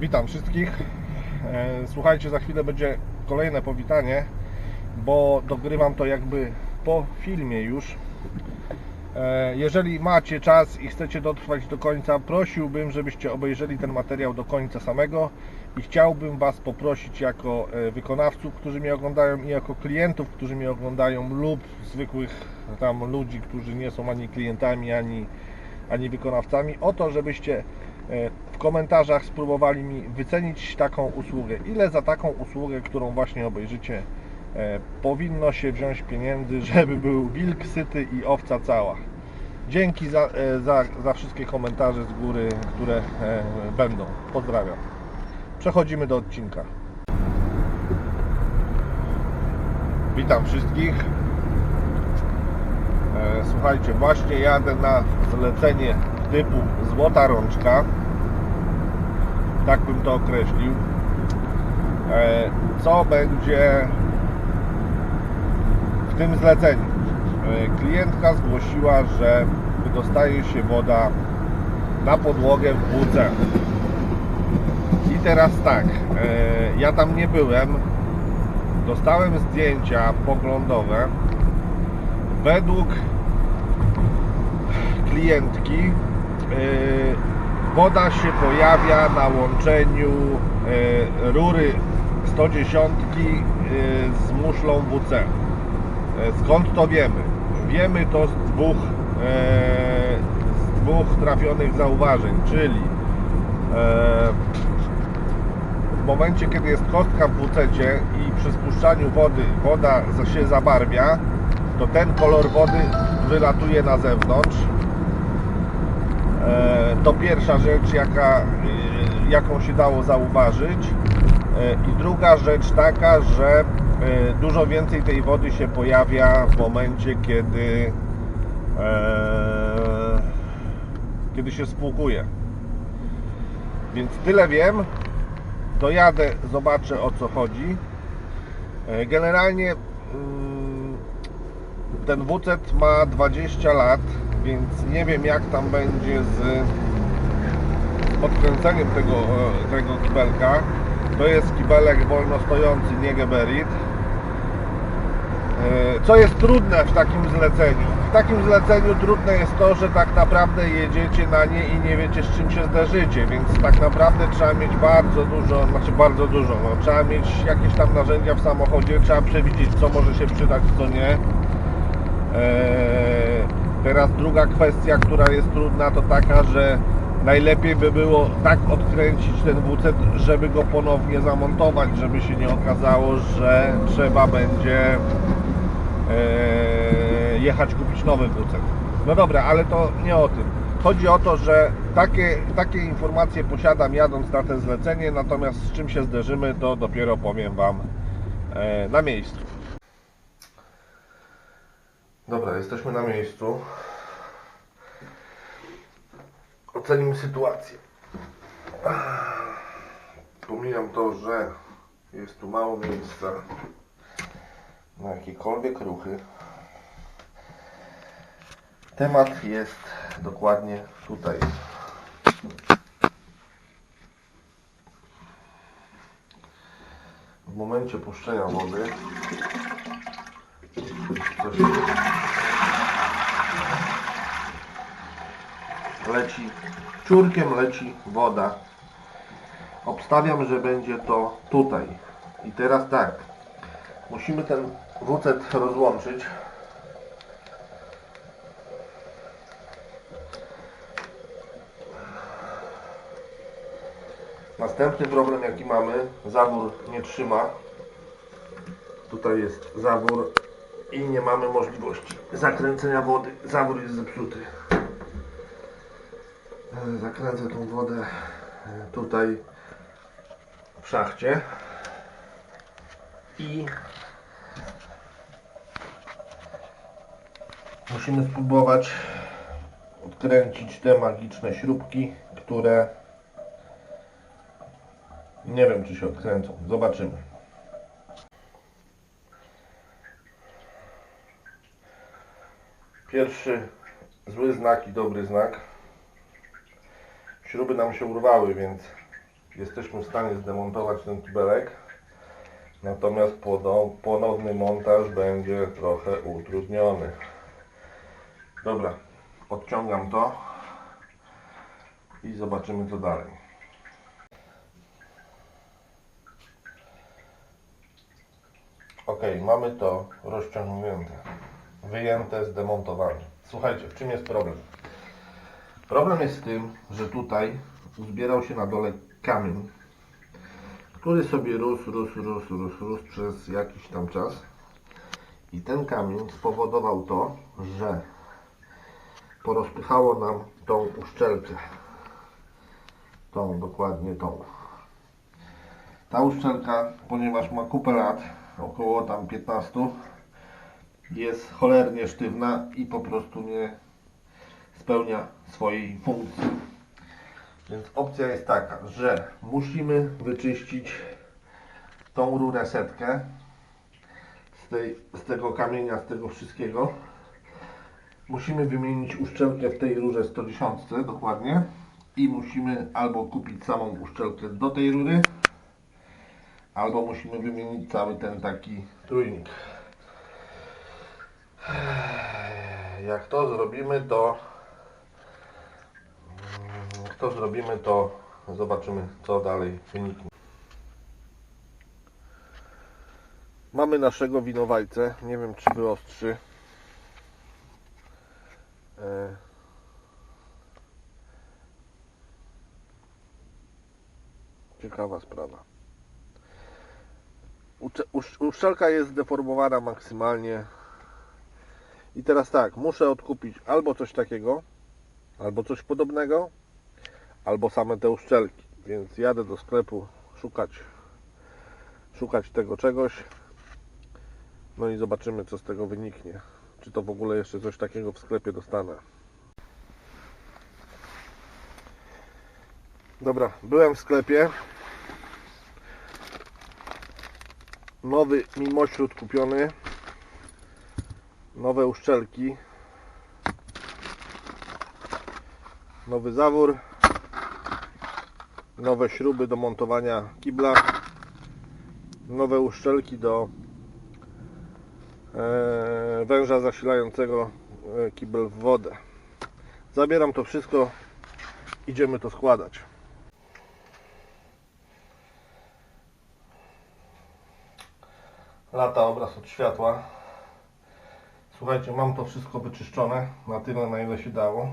Witam wszystkich. E, Słuchajcie, za chwilę będzie kolejne powitanie, bo dogrywam to jakby po filmie już. E, Jeżeli macie czas i chcecie dotrwać do końca, prosiłbym, żebyście obejrzeli ten materiał do końca samego i chciałbym Was poprosić jako e, wykonawców, którzy mnie oglądają i jako klientów, którzy mnie oglądają lub zwykłych tam ludzi, którzy nie są ani klientami, ani, ani wykonawcami, o to, żebyście w komentarzach spróbowali mi wycenić taką usługę. Ile za taką usługę, którą właśnie obejrzycie, e, powinno się wziąć pieniędzy, żeby był wilk syty i owca cała. Dzięki za, e, za, za wszystkie komentarze z góry, które e, będą. Pozdrawiam. Przechodzimy do odcinka. Witam wszystkich. E, Słuchajcie, właśnie jadę na zlecenie typu złota rączka. To określił. E, Co będzie w tym zleceniu? E, Klientka zgłosiła, że wydostaje się woda na podłogę w WC. I teraz tak, e, ja tam nie byłem. Dostałem zdjęcia poglądowe. Według klientki woda się pojawia na łączeniu e, rury 110 e, z muszlą WC. E, Skąd to wiemy? Wiemy to z dwóch, z dwóch trafionych zauważeń, czyli w momencie, kiedy jest kostka w WC i przy spuszczaniu wody woda się zabarwia, to ten kolor wody wylatuje na zewnątrz. E, To pierwsza rzecz, jaka, e, jaką się dało zauważyć. E, I druga rzecz taka, że dużo więcej tej wody się pojawia w momencie, kiedy, kiedy się spłukuje. Więc tyle wiem. Dojadę, zobaczę o co chodzi. Generalnie mm, ten WC ma 20 lat, więc nie wiem jak tam będzie z odkręceniem tego, e, tego kibelka. To jest kibelek wolno stojący, nie geberit. E, Co jest trudne w takim zleceniu? W takim zleceniu trudne jest to, że tak naprawdę jedziecie na nie i nie wiecie z czym się zderzycie, więc tak naprawdę trzeba mieć bardzo dużo, znaczy bardzo dużo, no, trzeba mieć jakieś tam narzędzia w samochodzie, trzeba przewidzieć co może się przydać, co nie. Eee, Teraz druga kwestia, która jest trudna, to taka, że najlepiej by było tak odkręcić ten WC, żeby go ponownie zamontować, żeby się nie okazało, że trzeba będzie eee, jechać kupić nowy WC. No dobra, ale to nie o tym. Chodzi o to, że takie, takie informacje posiadam jadąc na te zlecenie, natomiast z czym się zderzymy, to dopiero powiem Wam e, na miejscu. Dobra, jesteśmy na miejscu. Ocenimy sytuację. Pomijam to, że jest tu mało miejsca na jakiekolwiek ruchy. Temat jest dokładnie tutaj. W momencie puszczenia wody leci, ciurkiem leci woda. Obstawiam, że będzie to tutaj. I teraz tak, musimy ten WC rozłączyć. Następny problem jaki mamy, zawór nie trzyma. Tutaj jest zawór i nie mamy możliwości zakręcenia wody. Zawór jest zepsuty. E, Zakręcę tą wodę e, tutaj w szachcie i musimy spróbować odkręcić te magiczne śrubki, które nie wiem czy się odkręcą. Zobaczymy. Pierwszy zły znak i dobry znak. Śruby nam się urwały, więc jesteśmy w stanie zdemontować ten kibelek. Natomiast ponowny montaż będzie trochę utrudniony. Dobra, odciągam to i zobaczymy co dalej. Ok, mamy to rozciągnięte, wyjęte, zdemontowane. Słuchajcie, w czym jest problem? Problem jest w tym, że tutaj uzbierał się na dole kamień, który sobie rósł, rósł, rósł, rósł, rósł przez jakiś tam czas. I ten kamień spowodował to, że porozpychało nam tą uszczelkę. Tą, dokładnie tą. Ta uszczelka, ponieważ ma kupę lat, około tam 15, jest cholernie sztywna i po prostu nie spełnia swojej funkcji. Więc opcja jest taka, że musimy wyczyścić tą rurę setkę z, tej, z tego kamienia, z tego wszystkiego. Musimy wymienić uszczelkę w tej rurze 110 dokładnie i musimy albo kupić samą uszczelkę do tej rury, albo musimy wymienić cały ten taki trójnik. Jak to zrobimy, to jak to zrobimy, to zobaczymy, co dalej wyniknie. Mamy naszego winowajcę. Nie wiem, czy wyostrzy. Ciekawa sprawa. Uszczelka jest zdeformowana maksymalnie. I teraz tak, muszę odkupić albo coś takiego, albo coś podobnego, albo same te uszczelki. Więc jadę do sklepu szukać, szukać tego czegoś. No i zobaczymy, co z tego wyniknie. Czy to w ogóle jeszcze coś takiego w sklepie dostanę. Dobra, byłem w sklepie. Nowy mimośród kupiony. Nowe uszczelki. Nowy zawór. Nowe śruby do montowania kibla. Nowe uszczelki do e, węża zasilającego e, kibel w wodę. Zabieram to wszystko. Idziemy to składać. Lata obraz od światła. Słuchajcie, mam to wszystko wyczyszczone na tyle, na ile się dało.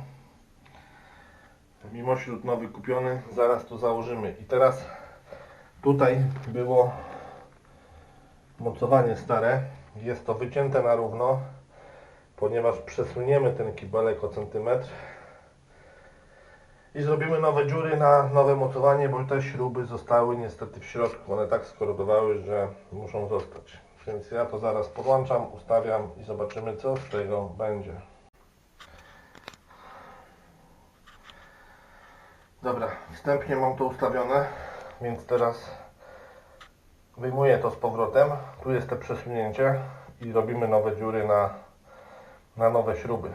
Mimośród nowy kupiony, zaraz to założymy. I teraz tutaj było mocowanie stare. Jest to wycięte na równo, ponieważ przesuniemy ten kibelek o centymetr i zrobimy nowe dziury na nowe mocowanie, bo te śruby zostały niestety w środku. One tak skorodowały, że muszą zostać. Więc ja to zaraz podłączam, ustawiam i zobaczymy co z tego będzie. Dobra, wstępnie mam to ustawione, więc teraz wyjmuję to z powrotem. Tu jest te przesunięcie i robimy nowe dziury na, na nowe śruby.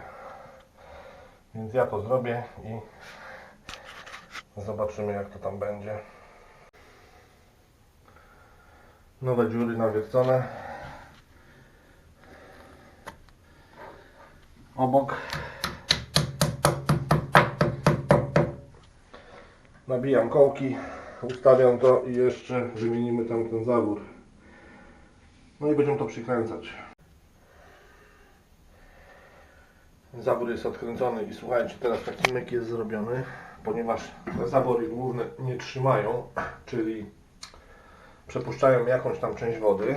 Więc ja to zrobię i zobaczymy jak to tam będzie. Nowe dziury nawiercone. Obok nabijam kołki, ustawiam to i jeszcze wymienimy tam ten zawór. No i będziemy to przykręcać. Zawór jest odkręcony i słuchajcie, teraz taki myk jest zrobiony, ponieważ zawory główne nie trzymają, czyli przepuszczają jakąś tam część wody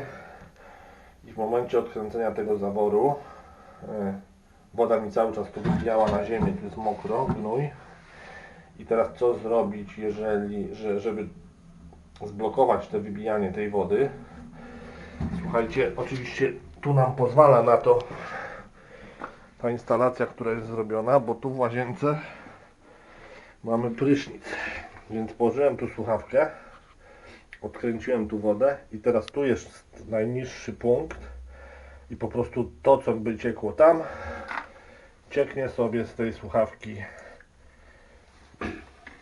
i w momencie odkręcenia tego zaworu e, woda mi cały czas tu wybijała na ziemię, tu jest mokro, gnój. I teraz co zrobić, jeżeli, że, żeby zblokować te wybijanie tej wody? Słuchajcie, oczywiście tu nam pozwala na to ta instalacja, która jest zrobiona, bo tu w łazience mamy prysznic. Więc położyłem tu słuchawkę odkręciłem tu wodę i teraz tu jest najniższy punkt i po prostu to co by ciekło tam cieknie sobie z tej słuchawki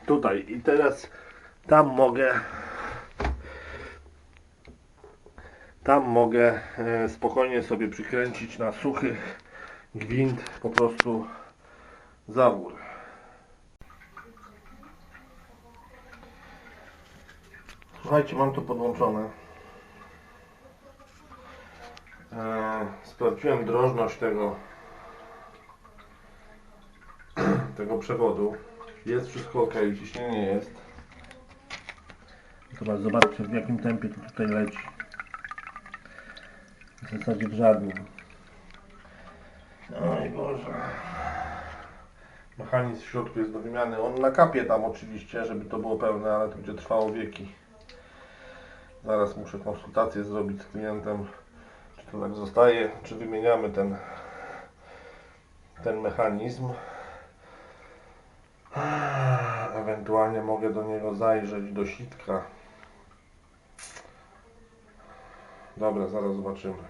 tutaj i teraz Tam mogę tam mogę e, spokojnie sobie przykręcić na suchy gwint po prostu zawór. Słuchajcie, mam to podłączone. E, sprawdziłem drożność tego tego przewodu. Jest wszystko ok, ciśnienie jest. Teraz zobaczcie w jakim tempie to tutaj leci. W zasadzie w żadnym. Oj Boże. Mechanizm w środku jest do wymiany. On na kapie tam oczywiście, żeby to było pełne, ale to będzie trwało wieki. Zaraz muszę konsultację zrobić z klientem, czy to tak zostaje, czy wymieniamy ten, ten mechanizm. Ewentualnie mogę do niego zajrzeć do sitka. Dobra, zaraz zobaczymy.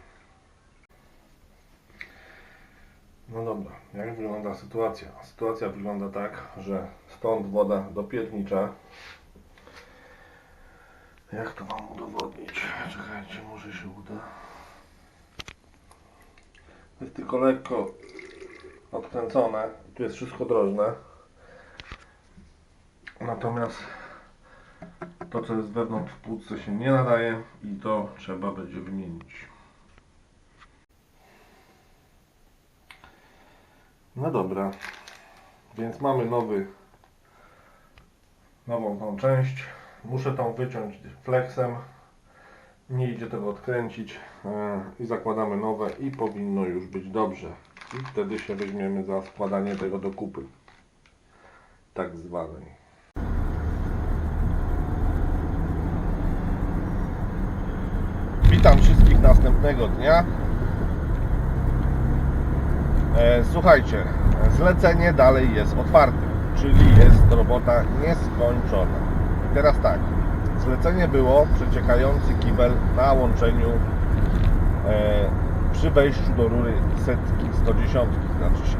No dobra, jak wygląda sytuacja? Sytuacja wygląda tak, że stąd woda dopiernicza. Jak to mam udowodnić? Czekajcie, może się uda. Jest tylko lekko odkręcone. Tu jest wszystko drożne. Natomiast to, co jest wewnątrz w płucce się nie nadaje i to trzeba będzie wymienić. No dobra, więc mamy nowy, nową tą część. Muszę tą wyciąć flexem. Nie idzie tego odkręcić yy, i zakładamy nowe i powinno już być dobrze. I wtedy się weźmiemy za składanie tego do kupy. Tak zwanej. Witam wszystkich następnego dnia. E, słuchajcie, zlecenie dalej jest otwarte, czyli jest robota nieskończona. Teraz tak, zlecenie było przeciekający kibel na łączeniu e, przy wejściu do rury setki 110, znaczy się.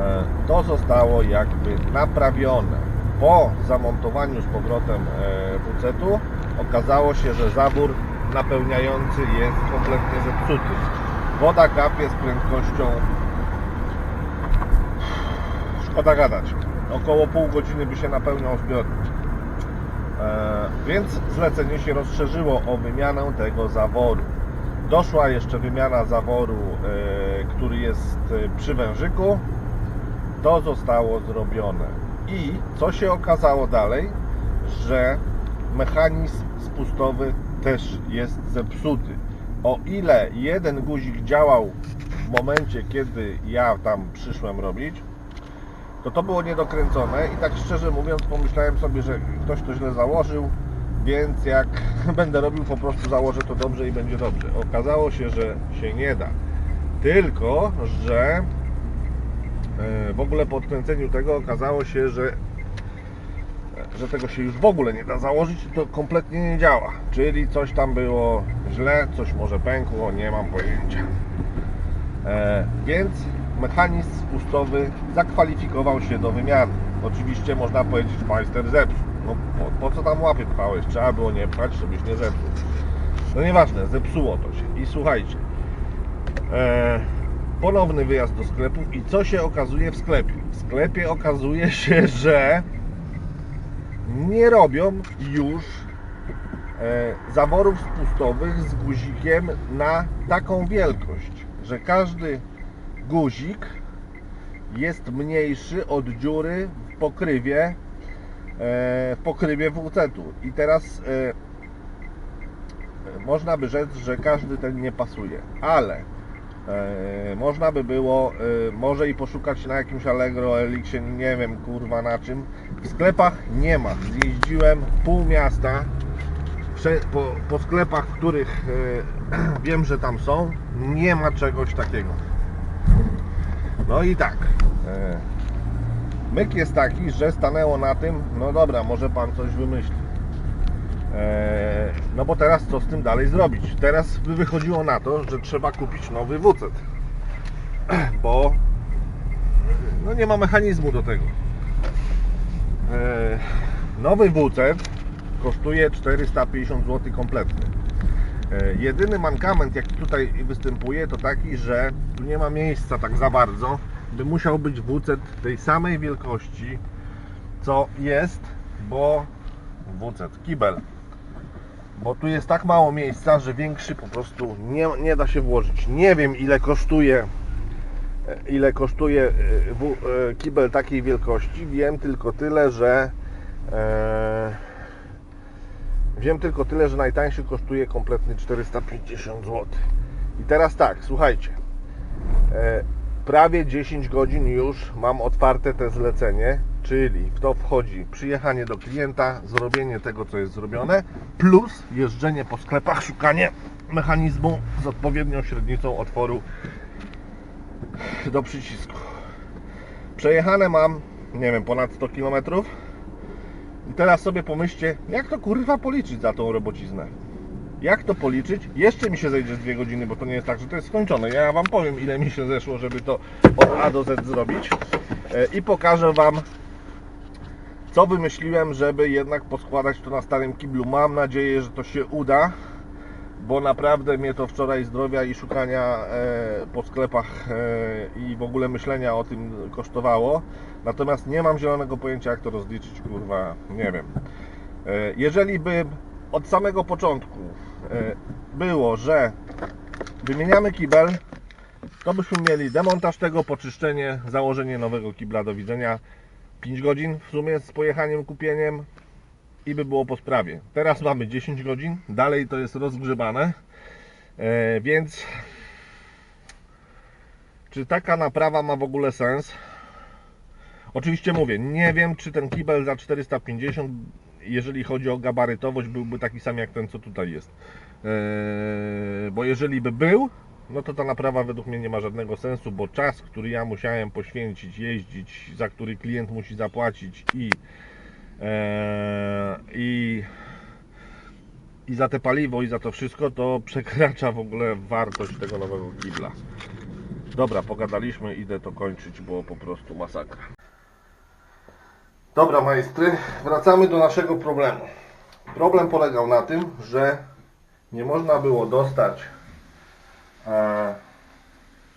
E, to zostało jakby naprawione. Po zamontowaniu z powrotem e, WC-tu okazało się, że zawór napełniający jest kompletnie zepsuty. Woda kapie z prędkością szkoda gadać. Około pół godziny by się napełniał zbiornik. E, więc zlecenie się rozszerzyło o wymianę tego zaworu. Doszła jeszcze wymiana zaworu, e, który jest e, przy wężyku. To zostało zrobione. I co się okazało dalej, że mechanizm spustowy też jest zepsuty. O ile jeden guzik działał w momencie, kiedy ja tam przyszłem robić, to to było niedokręcone i tak szczerze mówiąc pomyślałem sobie, że ktoś to źle założył, więc jak będę robił po prostu założę to dobrze i będzie dobrze. Okazało się, że się nie da. Tylko, że e, w ogóle po odkręceniu tego okazało się, że że tego się już w ogóle nie da założyć to kompletnie nie działa. Czyli coś tam było źle, coś może pękło, nie mam pojęcia. E, więc mechanizm spustowy zakwalifikował się do wymiany. Oczywiście można powiedzieć, majster zepsuł. No po, po co tam łapy pchałeś? Trzeba było nie pchać, żebyś nie zepsuł. No nieważne, zepsuło to się. I słuchajcie, e, ponowny wyjazd do sklepu i co się okazuje w sklepie? W sklepie okazuje się, że nie robią już e, zaworów spustowych z guzikiem na taką wielkość, że każdy guzik jest mniejszy od dziury w pokrywie e, w pokrywie WC-tu i teraz e, można by rzec, że każdy ten nie pasuje, ale e, można by było może i poszukać na jakimś Allegro, Elixie, nie wiem kurwa na czym. W sklepach nie ma. Jeździłem pół miasta po, po sklepach, w których wiem, że tam są, nie ma czegoś takiego. No i tak. E, myk jest taki, że stanęło na tym, no dobra, może pan coś wymyśli. E, no bo teraz co z tym dalej zrobić? Teraz by wychodziło na to, że trzeba kupić nowy WC, bo no nie ma mechanizmu do tego. E, Nowy WC kosztuje 450 zł kompletny. E, Jedyny mankament jaki tutaj występuje to taki, że tu nie ma miejsca tak za bardzo, by musiał być WC tej samej wielkości co jest, bo WC kibel. Bo tu jest tak mało miejsca, że większy po prostu nie, nie da się włożyć. Nie wiem ile kosztuje e, ile kosztuje e, kibel takiej wielkości. Wiem tylko tyle, że wiem tylko tyle, że najtańszy kosztuje kompletny 450 zł. I teraz tak, słuchajcie. E, prawie 10 godzin już mam otwarte te zlecenie, czyli w to wchodzi przyjechanie do klienta, zrobienie tego, co jest zrobione, plus jeżdżenie po sklepach, szukanie mechanizmu z odpowiednią średnicą otworu do przycisku. Przejechane mam, nie wiem, ponad 100 km. I teraz sobie pomyślcie, jak to kurwa policzyć za tą robociznę? Jak to policzyć? Jeszcze mi się zejdzie z dwie godziny, bo to nie jest tak, że to jest skończone. Ja Wam powiem, ile mi się zeszło, żeby to od A do Z zrobić. E, I pokażę Wam, co wymyśliłem, żeby jednak poskładać to na starym kiblu. Mam nadzieję, że to się uda, bo naprawdę mnie to wczoraj zdrowia i szukania e, po sklepach e, i w ogóle myślenia o tym kosztowało. Natomiast nie mam zielonego pojęcia, jak to rozliczyć, kurwa, nie wiem. E, jeżeli by od samego początku było, że wymieniamy kibel, to byśmy mieli demontaż tego, poczyszczenie, założenie nowego kibla do widzenia. 5 godzin w sumie z pojechaniem, kupieniem i by było po sprawie. Teraz mamy 10 godzin, dalej to jest rozgrzebane, e, więc czy taka naprawa ma w ogóle sens? Oczywiście mówię, nie wiem czy ten kibel za 450, jeżeli chodzi o gabarytowość, byłby taki sam jak ten co tutaj jest. E, bo jeżeli by był, no to ta naprawa według mnie nie ma żadnego sensu, bo czas, który ja musiałem poświęcić, jeździć, za który klient musi zapłacić i i i za te paliwo i za to wszystko to przekracza w ogóle wartość tego nowego kibla. Dobra, pogadaliśmy, idę to kończyć, bo po prostu masakra. Dobra majstry, wracamy do naszego problemu. Problem polegał na tym, że nie można było dostać e,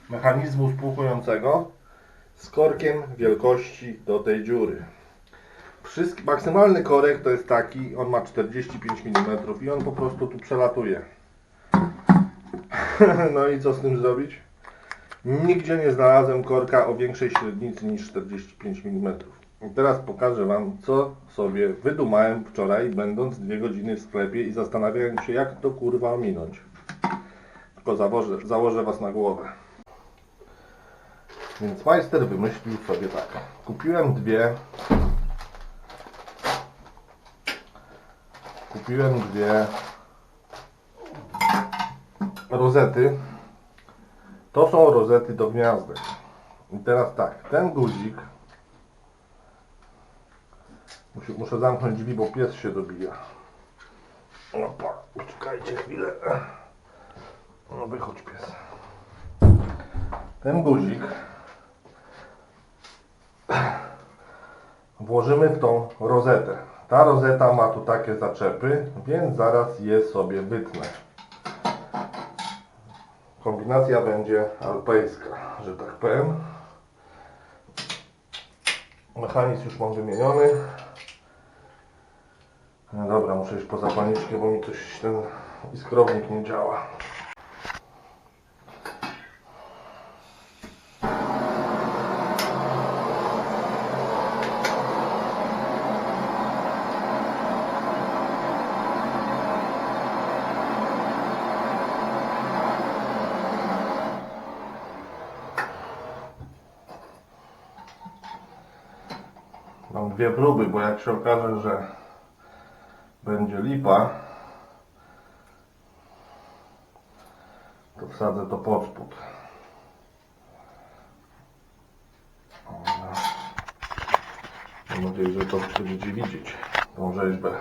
mechanizmu spłuchującego z korkiem wielkości do tej dziury. Wszystki, maksymalny korek to jest taki, on ma 45 mm i on po prostu tu przelatuje. no i co z tym zrobić? Nigdzie nie znalazłem korka o większej średnicy niż 45 mm. I teraz pokażę Wam, co sobie wydumałem wczoraj, będąc dwie godziny w sklepie i zastanawiając się, jak to kurwa ominąć. Tylko założę, założę Was na głowę. Więc majster wymyślił sobie tak. Kupiłem dwie kupiłem dwie rozety. To są rozety do gniazdek. I teraz tak, ten guzik muszę, muszę zamknąć drzwi, bo pies się dobija. Opa, poczekajcie chwilę. No wychodź pies. Ten guzik włożymy w tą rozetę. Ta rozeta ma tu takie zaczepy, więc zaraz je sobie wytnę. Kombinacja będzie alpejska, że tak powiem. Mechanizm już mam wymieniony. No dobra, muszę iść po zapalniczkę, bo mi coś ten iskrownik nie działa. Dwie próby, bo jak się okaże, że będzie lipa, to wsadzę to pod spód. Mam nadzieję, że to będziecie widzieć, tą rzeźbę.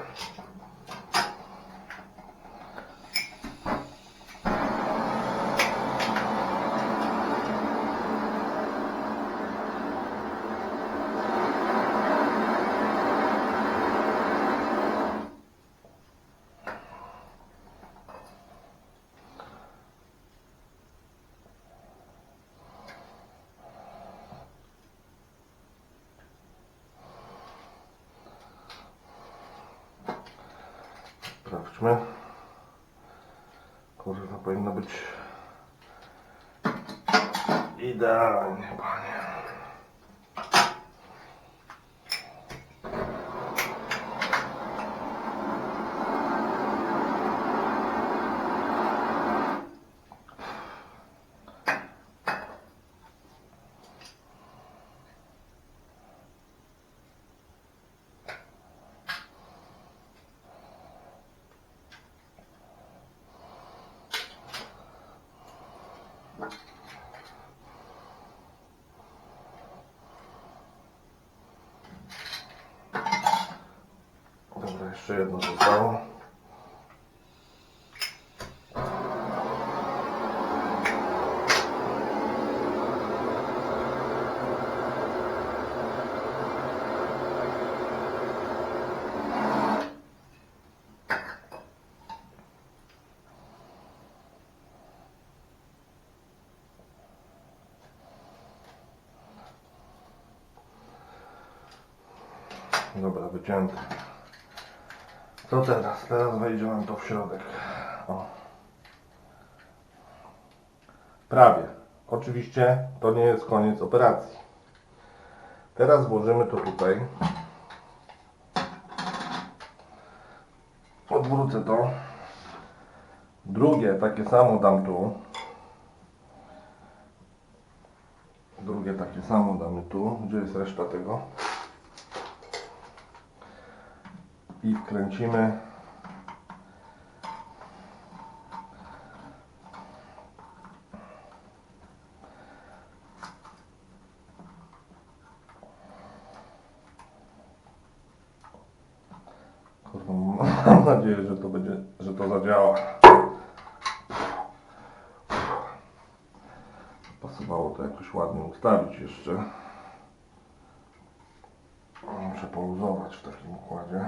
Sprawdźmy. Kurwa, powinno być idealnie, panie. Dobra, jeszcze jedno zostało. Dobra, wycięte. Co teraz? Teraz wejdzie nam to w środek. O. Prawie. Oczywiście to nie jest koniec operacji. Teraz włożymy to tutaj. Odwrócę to. Drugie takie samo dam tu. Drugie takie samo damy tu. Gdzie jest reszta tego? I wkręcimy Kurwa, mam nadzieję, że to będzie, że to zadziała. Pasowało to jakoś ładnie ustawić jeszcze. Muszę poluzować w takim układzie.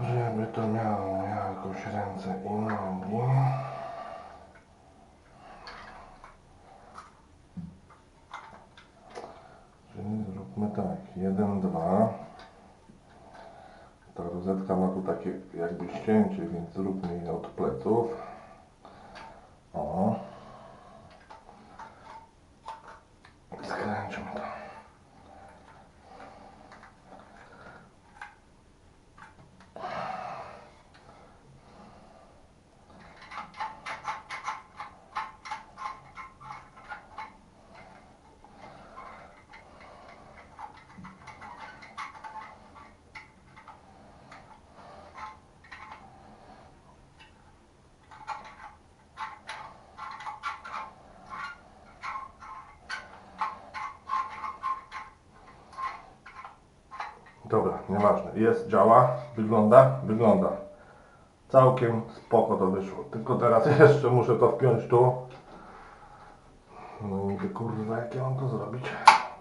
Żeby to miało jakoś ręce i nogi. Czyli zróbmy tak, jeden, dwa. Ta rozetka ma tu takie jakby ścięcie, więc zróbmy je od pleców. O. Skręćmy to. Dobra, nieważne. Jest, działa, wygląda, wygląda. Całkiem spoko to wyszło. Tylko teraz jeszcze muszę to wpiąć tu. No mówię, kurwa, jak ja mam to zrobić?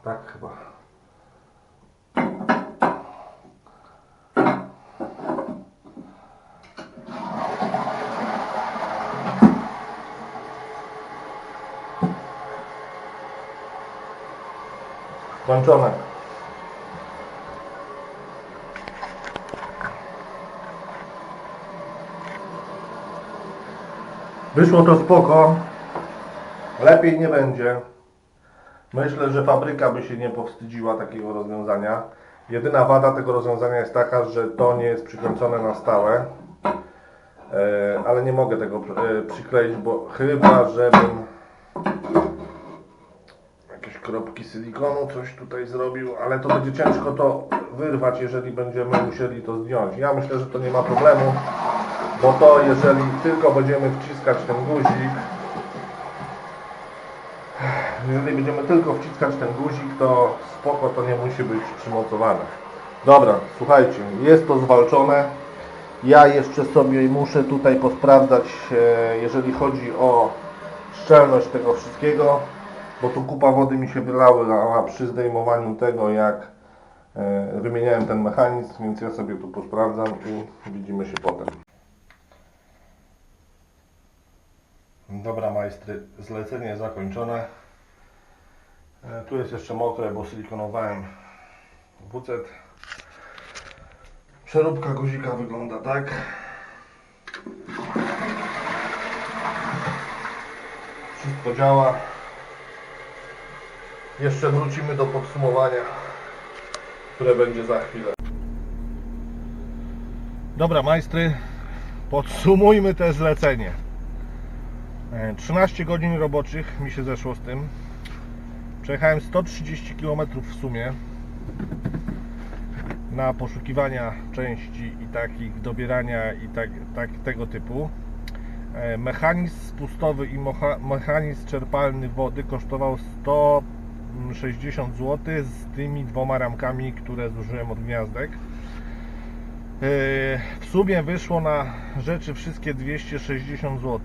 Tak chyba. Skończone. Wyszło to spoko. Lepiej nie będzie. Myślę, że fabryka by się nie powstydziła takiego rozwiązania. Jedyna wada tego rozwiązania jest taka, że to nie jest przykręcone na stałe. E, ale nie mogę tego e, przykleić, bo chyba, żebym jakieś kropki silikonu coś tutaj zrobił, ale to będzie ciężko to wyrwać, jeżeli będziemy musieli to zdjąć. Ja myślę, że to nie ma problemu, bo to jeżeli tylko będziemy wciskać ten guzik, jeżeli będziemy tylko wciskać ten guzik, to spoko, to nie musi być przymocowane. Dobra, słuchajcie, jest to zwalczone. Ja jeszcze sobie muszę tutaj posprawdzać, e, jeżeli chodzi o szczelność tego wszystkiego, bo tu kupa wody mi się wylała przy zdejmowaniu tego, jak e, wymieniałem ten mechanizm, więc ja sobie tu posprawdzam i widzimy się potem. Dobra majstry, zlecenie zakończone. E, Tu jest jeszcze mokre, bo silikonowałem WC. Przeróbka guzika wygląda tak. Wszystko działa. Jeszcze wrócimy do podsumowania, które będzie za chwilę. Dobra, majstry, podsumujmy te zlecenie. E, 13 godzin roboczych mi się zeszło z tym. Przejechałem 130 km w sumie na poszukiwania części i takich dobierania i tak, tak tego typu. E, Mechanizm spustowy i mechanizm czerpalny wody kosztował 160 zł z tymi dwoma ramkami, które zużyłem od gniazdek. E, W sumie wyszło na rzeczy wszystkie 260 zł.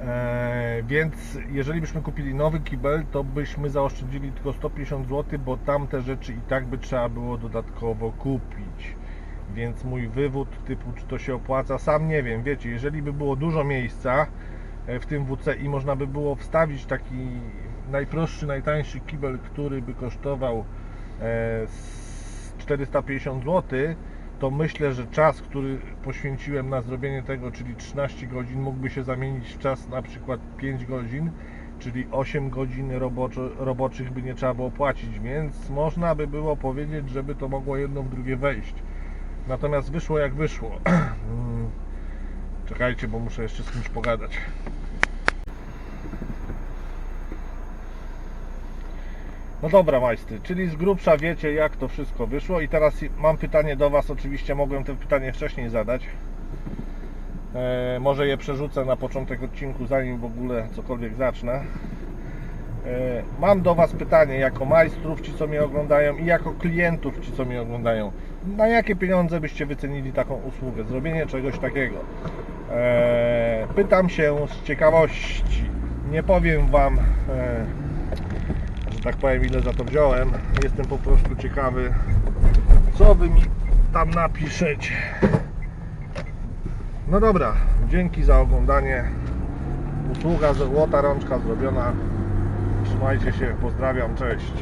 E, więc jeżeli byśmy kupili nowy kibel, to byśmy zaoszczędzili tylko 150 zł, bo tamte rzeczy i tak by trzeba było dodatkowo kupić. Więc mój wywód typu, czy to się opłaca, sam nie wiem. Wiecie, jeżeli by było dużo miejsca e, w tym WC i można by było wstawić taki najprostszy, najtańszy kibel, który by kosztował e, z 450 zł, to myślę, że czas, który poświęciłem na zrobienie tego, czyli 13 godzin, mógłby się zamienić w czas na przykład 5 godzin, czyli 8 godzin roboczo, roboczych by nie trzeba było płacić, więc można by było powiedzieć, żeby to mogło jedno w drugie wejść. Natomiast wyszło jak wyszło. Mm, Czekajcie, bo muszę jeszcze z kimś pogadać. No dobra, majstry, czyli z grubsza wiecie, jak to wszystko wyszło. I teraz mam pytanie do Was. Oczywiście mogłem to pytanie wcześniej zadać. E, może je przerzucę na początek odcinku, zanim w ogóle cokolwiek zacznę. E, mam do Was pytanie jako majstrów, ci co mnie oglądają, i jako klientów, ci co mnie oglądają. Na jakie pieniądze byście wycenili taką usługę? Zrobienie czegoś takiego. E, pytam się z ciekawości. Nie powiem Wam. E, tak powiem, ile za to wziąłem. Jestem po prostu ciekawy, co wy mi tam napiszecie. No dobra, dzięki za oglądanie. Usługa złota rączka zrobiona. Trzymajcie się, pozdrawiam, cześć.